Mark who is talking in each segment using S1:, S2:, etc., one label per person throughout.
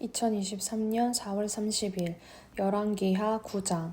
S1: 2023년 4월 30일 열왕기하 9장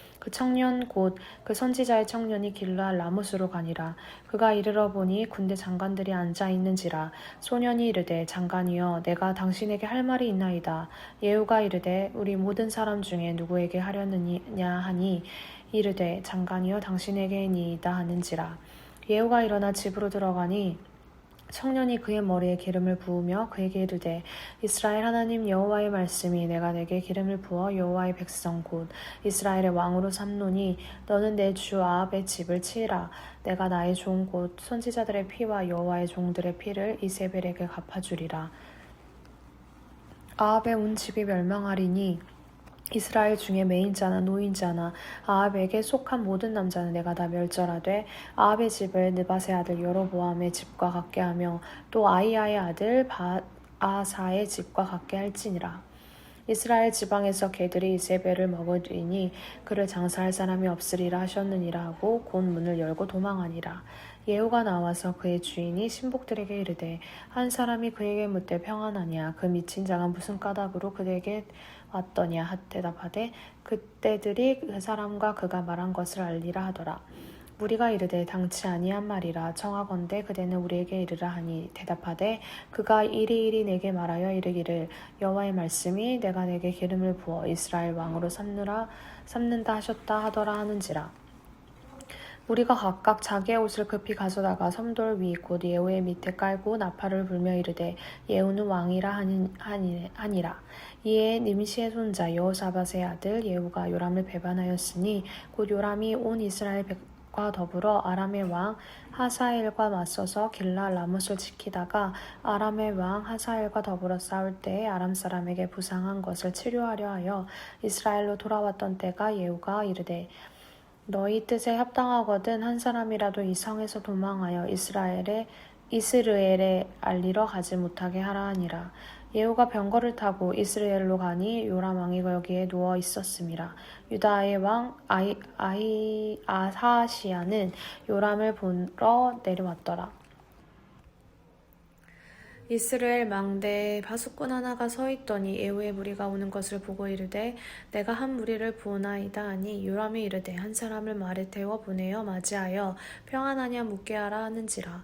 S1: 그 청년 곧 그 선지자의 청년이 길르알 라무스로 가니라. 그가 이르러 보니 군대 장관들이 앉아 있는지라. 소년이 이르되 장관이여 내가 당신에게 할 말이 있나이다. 예후가 이르되 우리 모든 사람 중에 누구에게 하려느냐 하니? 이르되 장관이여 당신에게니이다 하는지라. 예후가 일어나 집으로 들어가니 청년이 그의 머리에 기름을 부으며 그에게 이르되 이스라엘 하나님 여호와의 말씀이 내가 내게 기름을 부어 여호와의 백성 곧 이스라엘의 왕으로 삼노니 너는 내 주 아합의 집을 치라. 내가 나의 종 곧 선지자들의 피와 여호와의 종들의 피를 이세벨에게 갚아주리라. 아합의 온 집이 멸망하리니 이스라엘 중에 메인자나 노인자나 아합에게 속한 모든 남자는 내가 다 멸절하되 아합의 집을 느바세 아들 여로보암의 집과 같게 하며 또 아이야의 아들 바아사의 집과 같게 할지니라. 이스라엘 지방에서 개들이 이세벨을 먹으리니 그를 장사할 사람이 없으리라 하셨느니라 하고 곧 문을 열고 도망하니라. 예후가 나와서 그의 주인이 신복들에게 이르되 한 사람이 그에게 묻되 평안하냐 그 미친 자가 무슨 까닭으로 그에게 왔더냐 하 대답하되 그때들이 그 사람과 그가 말한 것을 알리라 하더라. 무리가 이르되 당치 아니한 말이라 청하건대 그대는 우리에게 이르라 하니 대답하되 그가 이리 이리 내게 말하여 이르기를 여호와의 말씀이 내가 내게 기름을 부어 이스라엘 왕으로 삼느라 삼는다 하셨다 하더라 하는지라. 우리가 각각 자기의 옷을 급히 가져다가 섬돌 위 곧 예후의 밑에 깔고 나팔을 불며 이르되 예후는 왕이라 하니, 하니, 하니라. 이에 님시의 손자 여호사밧의 아들 예후가 요람을 배반하였으니 곧 요람이 온 이스라엘 백 과 더불어 아람의 왕 하사엘과 맞서서 길라 라못을 지키다가 아람의 왕 하사엘과 더불어 싸울 때에 아람 사람에게 부상한 것을 치료하려 하여 이스라엘로 돌아왔던 때가 예후가 이르되 너희 뜻에 합당하거든 한 사람이라도 이 성에서 도망하여 이스라엘에 이스르엘에 알리러 가지 못하게 하라 하니라. 예후가 병거를 타고 이스라엘로 가니 요람 왕이 여기에 누워 있었음이라. 유다의 왕 아이, 아이 아사시아는 요람을 보러 내려왔더라. 이스라엘 망대에 파수꾼 하나가 서 있더니 예후의 무리가 오는 것을 보고 이르되 내가 한 무리를 보나이다 하니 요람이 이르되 한 사람을 말에 태워 보내어 맞이하여 평안하냐 묻게 하라 하는지라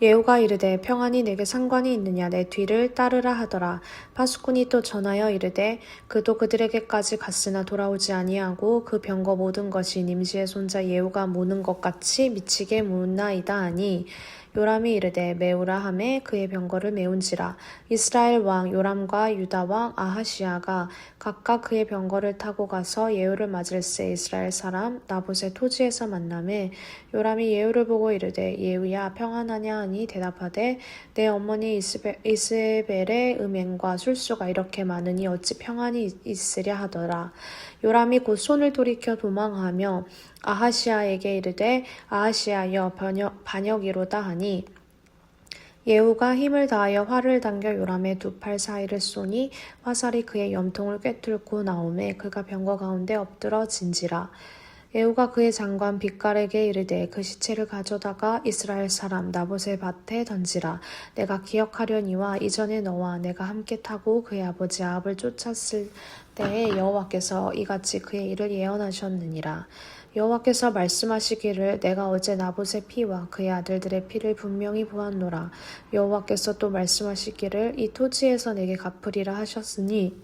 S1: 예후가 이르되 평안이 내게 상관이 있느냐? 내 뒤를 따르라 하더라. 파수꾼이 또 전하여 이르되 그도 그들에게까지 갔으나 돌아오지 아니하고 그 병거 모든 것이 님시의 손자 예후가 모는 것 같이 미치게 묻나이다 하니 요람이 이르되 메우라 하매 그의 병거를 메운지라. 이스라엘 왕 요람과 유다 왕 아하시아가 각각 그의 병거를 타고 가서 예후를 맞을새 이스라엘 사람 나봇의 토지에서 만남에 요람이 예후를 보고 이르되 예후야 평안하냐 하니 대답하되 내 어머니 이스베, 이스벨의 음행과 술수가 이렇게 많으니 어찌 평안이 있- 있으랴 하더라. 요람이 곧 손을 돌이켜 도망하며 아하시아에게 이르되 아하시아여 반역이로다 하니 예후가 힘을 다하여 활을 당겨 요람의 두 팔 사이를 쏘니 화살이 그의 염통을 꿰뚫고 나오매 그가 병거 가운데 엎드러 진지라. 예후가 그의 장관 빛깔에게 이르되 그 시체를 가져다가 이스라엘 사람 나봇의 밭에 던지라. 내가 기억하려니와 이전에 너와 내가 함께 타고 그의 아버지 아합을 쫓았을 때에 여호와께서 이같이 그의 일을 예언하셨느니라 여호와께서 말씀하시기를 내가 어제 나봇의 피와 그의 아들들의 피를 분명히 보았노라. 여호와께서 또 말씀하시기를 이 토지에서 내게 갚으리라 하셨으니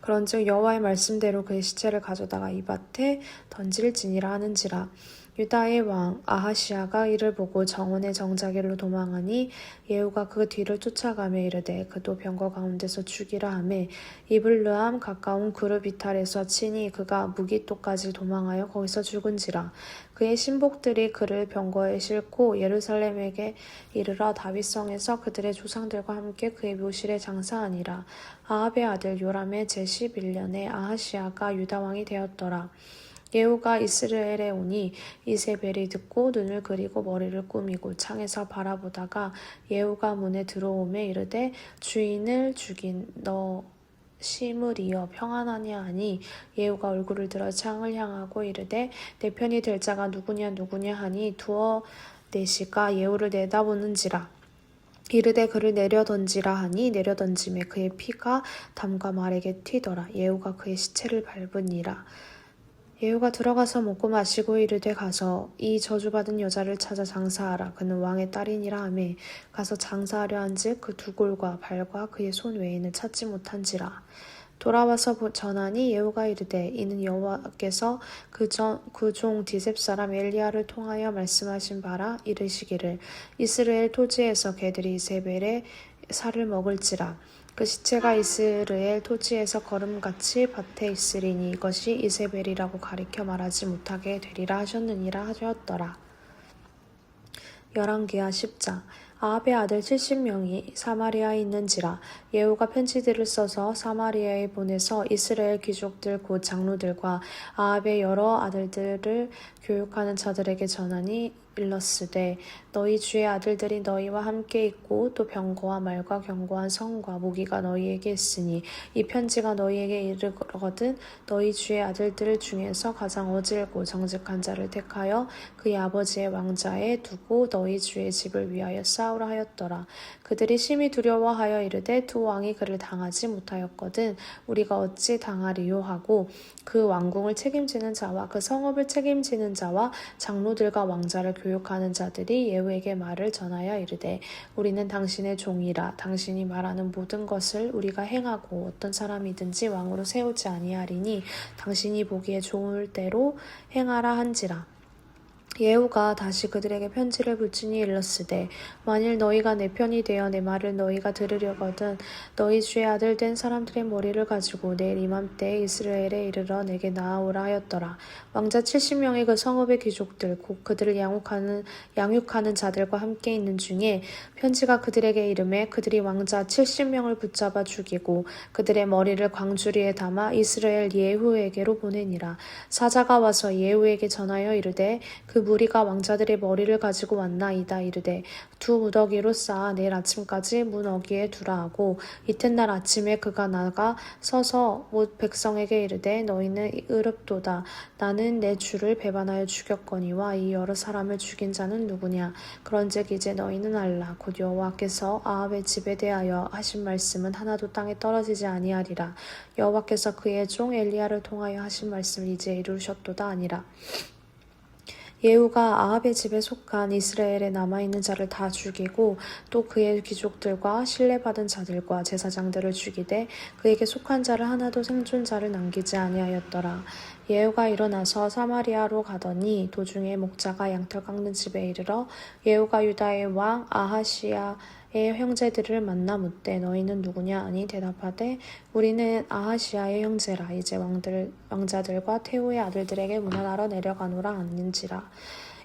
S1: 그런즉 여호와의 말씀대로 그의 시체를 가져다가 이 밭에 던질지니라 하는지라 유다의 왕 아하시아가 이를 보고 정원의 정자길로 도망하니 예후가 그 뒤를 쫓아가며 이르되 그도 병거 가운데서 죽이라 하매 이블르함 가까운 그룹 이탈에서 치니 그가 무기토까지 도망하여 거기서 죽은지라 그의 신복들이 그를 병거에 싣고 예루살렘에게 이르러 다윗성에서 그들의 조상들과 함께 그의 묘실에 장사하니라. 아합의 아들 요람의 제11년에 아하시아가 유다 왕이 되었더라 예후가 이스라엘에 오니 이세벨이 듣고 눈을 그리고 머리를 꾸미고 창에서 바라보다가 예후가 문에 들어오매 이르되 주인을 죽인 너 시므리여 평안하냐? 하니 예후가 얼굴을 들어 창을 향하고 이르되 내 편이 될 자가 누구냐 누구냐 하니 두어 내시가 예후를 내다보는지라. 이르되 그를 내려 던지라 하니 내려 던짐에 그의 피가 담과 말에게 튀더라. 예후가 그의 시체를 밟으니라 예후가 들어가서 먹고 마시고 이르되 가서 이 저주받은 여자를 찾아 장사하라. 그는 왕의 딸이니라 하매 가서 장사하려 한즉 그 두 골과 발과 그의 손 외에는 찾지 못한지라. 돌아와서 보- 전하니 예후가 이르되 이는 여호와께서 그종 디셉 사람 엘리야를 통하여 말씀하신 바라 이르시기를. 이스라엘 토지에서 개들이 이세벨의 살을 먹을지라 그 시체가 이스라엘 토지에서 걸음같이 밭에 있으리니 이것이 이세벨이라고 가리켜 말하지 못하게 되리라 하셨느니라 하셨더라. 열왕기하 10장 아합의 아들 70명이 사마리아에 있는지라 예후가 편지들을 써서 사마리아에 보내서 이스라엘 귀족들 곧 장로들과 아합의 여러 아들들을 교육하는 자들에게 전하니 일러스되 너희 주의 아들들이 너희와 함께 있고 또 병거와 말과 견고한 성과 무기가 너희에게 있으니 이 편지가 너희에게 이르거든 너희 주의 아들들 중에서 가장 어질고 정직한 자를 택하여 그의 아버지의 왕자에 두고 너희 주의 집을 위하여 싸우라 하였더라. 그들이 심히 두려워하여 이르되 두 왕이 그를 당하지 못하였거든 우리가 어찌 당하리요? 하고 그 왕궁을 책임지는 자와 그 성읍을 책임지는 자와 장로들과 왕자를 교육하는 자들이 예 후에게 말을 전하여 이르되 우리는 당신의 종이라. 당신이 말하는 모든 것을 우리가 행하고 어떤 사람이든지 왕으로 세우지 아니하리니 당신이 보기에 좋을 대로 행하라 한지라 예후가 다시 그들에게 편지를 붙이니 일렀으되 만일 너희가 내 편이 되어 내 말을 너희가 들으려거든 너희 주의 아들 된 사람들의 머리를 가지고 내일 이맘때에 이스라엘에 이르러 내게 나아오라 하였더라. 왕자 70명의 그 성읍의 귀족들 곧 그들을 양육하는 양육하는 자들과 함께 있는 중에 편지가 그들에게 이름에 그들이 왕자 70명을 붙잡아 죽이고 그들의 머리를 광주리에 담아 이스라엘 예후에게로 보내니라. 사자가 와서 예후에게 전하여 이르되 그 무리가 왕자들의 머리를 가지고 왔나이다 이르되 두 무더기로 쌓아 내일 아침까지 문 어귀에 두라 하고 이튿날 아침에 그가 나가 서서 못 백성에게 이르되 너희는 의롭도다. 나는 내 주를 배반하여 죽였거니와 이 여러 사람을 죽인 자는 누구냐? 그런즉 이제 너희는 알라. 곧 여호와께서 아합의 집에 대하여 하신 말씀은 하나도 땅에 떨어지지 아니하리라. 여호와께서 그의 종 엘리야를 통하여 하신 말씀을 이제 이루셨도다 아니라 예후가 아합의 집에 속한 이스라엘에 남아있는 자를 다 죽이고 또 그의 귀족들과 신뢰받은 자들과 제사장들을 죽이되 그에게 속한 자를 하나도 생존자를 남기지 아니하였더라. 예후가 일어나서 사마리아로 가더니 도중에 목자가 양털 깎는 집에 이르러 예후가 유다의 왕 아하시아의 형제들을 만나 묻되 너희는 누구냐? 하니 대답하되 우리는 아하시아의 형제라. 이제 왕들 왕자들과 태후의 아들들에게 문안하러 내려가노라 하는지라.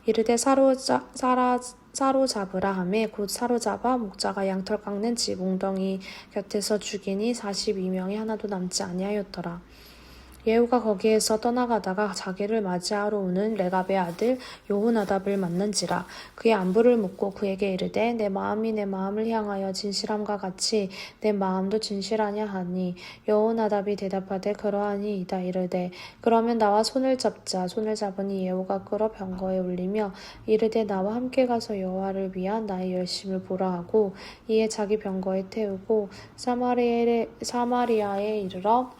S1: 이르되 사로잡 사라 사로잡으라 하매 곧 사로잡아 목자가 양털 깎는 집 웅덩이 곁에서 죽이니 42명이 하나도 남지 아니하였더라 예후가 거기에서 떠나가다가 자기를 맞이하러 오는 레갑의 아들 요호나답을 만난지라 그의 안부를 묻고 그에게 이르되 내 마음이 내 마음을 향하여 진실함과 같이 내 마음도 진실하냐 하니 여호나답이 대답하되 그러하니 이다 이르되 그러면 나와 손을 잡자. 손을 잡으니 예후가 끌어 병거에 올리며 이르되 나와 함께 가서 여호와를 위한 나의 열심을 보라 하고 이에 자기 병거에 태우고 사마리아에, 사마리아에 이르러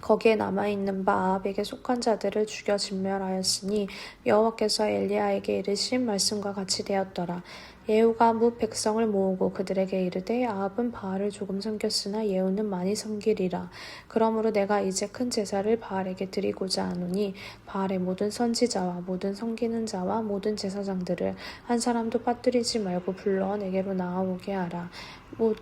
S1: 거기에 남아있는 바 아합에게 속한 자들을 죽여 진멸하였으니 여호와께서 엘리야에게 이르신 말씀과 같이 되었더라. 예후가 무 백성을 모으고 그들에게 이르되 아합은 바알을 조금 섬겼으나 예후는 많이 섬기리라. 그러므로 내가 이제 큰 제사를 바알에게 드리고자 하노니 바알의 모든 선지자와 모든 섬기는 자와 모든 제사장들을 한 사람도 빠뜨리지 말고 불러 내게로 나아오게 하라. 모,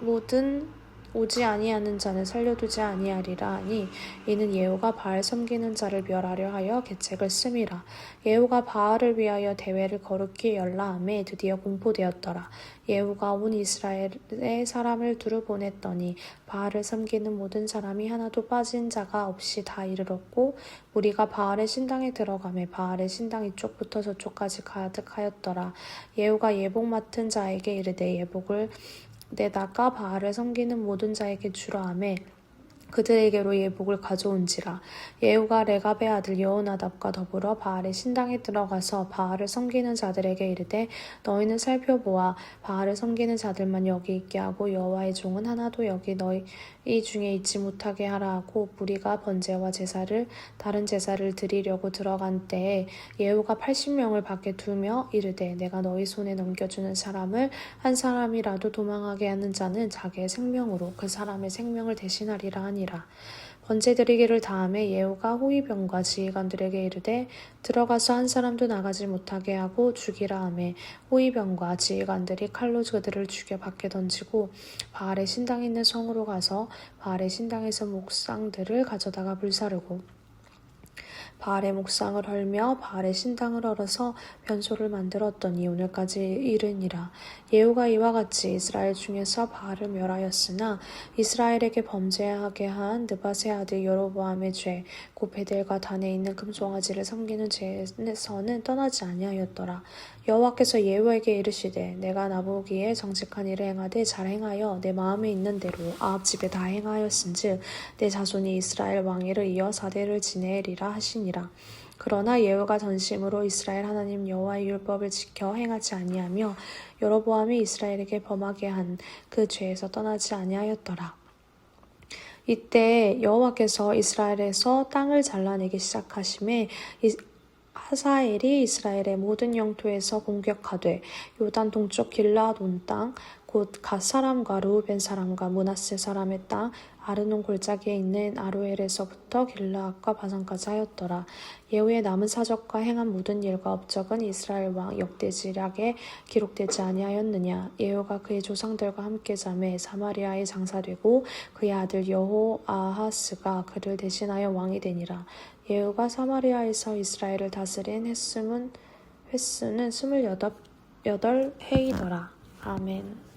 S1: 모든 오지 아니하는 자는 살려두지 아니하리라 하니 이는 예후가 바알 섬기는 자를 멸하려 하여 계책을 씀이라. 예후가 바알을 위하여 대회를 거룩히 열라함에 드디어 공포되었더라. 예후가 온 이스라엘의 사람을 두루 보냈더니 바알을 섬기는 모든 사람이 하나도 빠진 자가 없이 다 이르렀고 우리가 바알의 신당에 들어가매 바알의 신당 이쪽부터 저쪽까지 가득하였더라. 예후가 예복 맡은 자에게 이르되 예복을 내다가 바알을 섬기는 모든 자에게 주라 하매 그들에게로 예복을 가져온지라. 예후가 레갑의 아들 여호나답과 더불어 바알의 신당에 들어가서 바알을 섬기는 자들에게 이르되 너희는 살펴보아. 바알을 섬기는 자들만 여기 있게 하고 여호와의 종은 하나도 여기 너희 이 중에 있지 못하게 하라 하고 우리가 번제와 제사를 다른 제사를 드리려고 들어간 때에 예후가 80명을 밖에 두며 이르되 내가 너희 손에 넘겨주는 사람을 한 사람이라도 도망하게 하는 자는 자기의 생명으로 그 사람의 생명을 대신하리라 하니 라 번제 드리기를 다음에 예후가 호위병과 지휘관들에게 이르되 들어가서 한 사람도 나가지 못하게 하고 죽이라 하매 호위병과 지휘관들이 칼로 그들을 죽여 밖에 던지고 바알의 신당에 있는 성으로 가서 바알의 신당에서 목상들을 가져다가 불사르고 바알의 목상을 헐며 바알의 신당을 헐어서 변소를 만들었더니 오늘까지 이르니라. 예후가 이와 같이 이스라엘 중에서 바알을 멸하였으나 이스라엘에게 범죄하게 한 느바세 아들 여로보암의 죄, 곧 베델과 단에 있는 금송아지를 섬기는 죄에서는 떠나지 아니하였더라. 여호와께서 예후에게 이르시되 내가 나보기에 정직한 일을 행하되 잘 행하여 내 마음에 있는 대로 아합 집에 다 행하였은즉 내 자손이 이스라엘 왕위를 이어 사대를 지내리라 하시니 라. 그러나 예후가 전심으로 이스라엘 하나님 여호와의 율법을 지켜 행하지 아니하며 여로보암이 이스라엘에게 범하게 한 그 죄에서 떠나지 아니하였더라. 이때 여호와께서 이스라엘에서 땅을 잘라내기 시작하심에 이- 하사엘이 이스라엘의 모든 영토에서 공격하되 요단 동쪽 길라앗 온땅 곧 갓 사람과 루벤 사람과 문하세 사람의 땅 아르논 골짜기에 있는 아로엘에서부터 길라앗과 바산까지 하였더라. 예후의 남은 사적과 행한 모든 일과 업적은 이스라엘 왕 역대지략에 기록되지 아니하였느냐. 예후가 그의 조상들과 함께 잠에 사마리아에 장사되고 그의 아들 여호아하스가 그를 대신하여 왕이 되니라. 예후가 사마리아에서 이스라엘을 다스린 횟수는 횟수는 스물여덟 여덟 해이더라. 아멘.